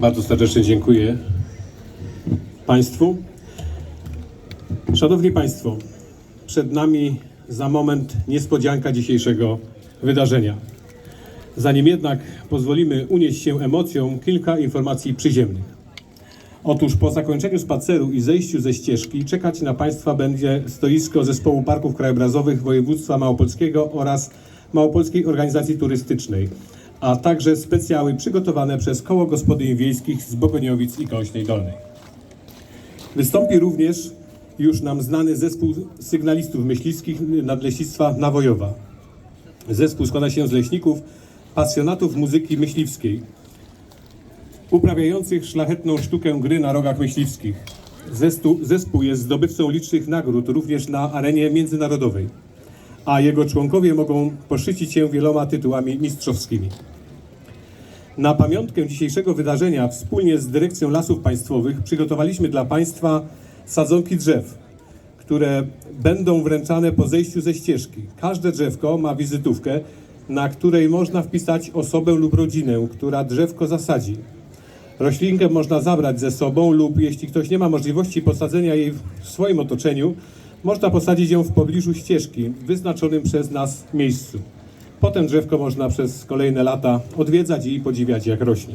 Bardzo serdecznie dziękuję Państwu. Szanowni Państwo, przed nami za moment niespodzianka dzisiejszego wydarzenia. Zanim jednak pozwolimy unieść się emocjom, kilka informacji przyziemnych. Otóż po zakończeniu spaceru i zejściu ze ścieżki czekać na Państwa będzie stoisko Zespołu Parków Krajobrazowych Województwa Małopolskiego oraz Małopolskiej Organizacji Turystycznej, a także specjały przygotowane przez Koło Gospodyń Wiejskich z Bogoniowic i Kąśnej Dolnej. Wystąpi również już nam znany zespół sygnalistów myśliwskich Nadleśnictwa Nawojowa. Zespół składa się z leśników, pasjonatów muzyki myśliwskiej, uprawiających szlachetną sztukę gry na rogach myśliwskich. Zespół, zespół jest zdobywcą licznych nagród również na arenie międzynarodowej, a jego członkowie mogą poszycić się wieloma tytułami mistrzowskimi. Na pamiątkę dzisiejszego wydarzenia wspólnie z Dyrekcją Lasów Państwowych przygotowaliśmy dla Państwa sadzonki drzew, które będą wręczane po zejściu ze ścieżki. Każde drzewko ma wizytówkę, na której można wpisać osobę lub rodzinę, która drzewko zasadzi. Roślinkę można zabrać ze sobą lub jeśli ktoś nie ma możliwości posadzenia jej w swoim otoczeniu, można posadzić ją w pobliżu ścieżki w wyznaczonym przez nas miejscu. Potem drzewko można przez kolejne lata odwiedzać i podziwiać jak rośnie.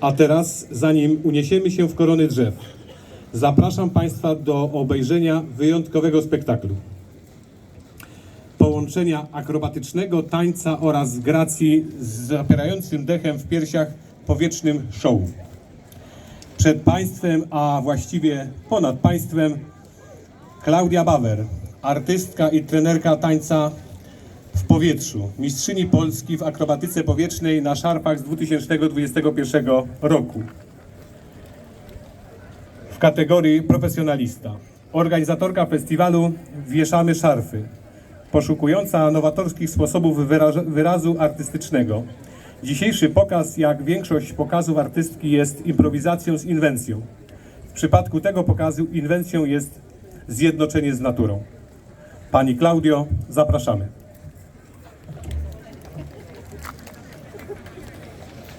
A teraz, zanim uniesiemy się w korony drzew, zapraszam Państwa do obejrzenia wyjątkowego spektaklu. Połączenia akrobatycznego tańca oraz gracji z zapierającym dechem w piersiach powietrznym show. Przed Państwem, a właściwie ponad Państwem, Klaudia Bawer, artystka i trenerka tańca w powietrzu, mistrzyni Polski w akrobatyce powietrznej na szarpach z 2021 roku w kategorii profesjonalista. Organizatorka festiwalu Wieszamy Szarfy, poszukująca nowatorskich sposobów wyrazu artystycznego. Dzisiejszy pokaz, jak większość pokazów artystki, jest improwizacją z inwencją. W przypadku tego pokazu inwencją jest zjednoczenie z naturą. Pani Klaudio, zapraszamy.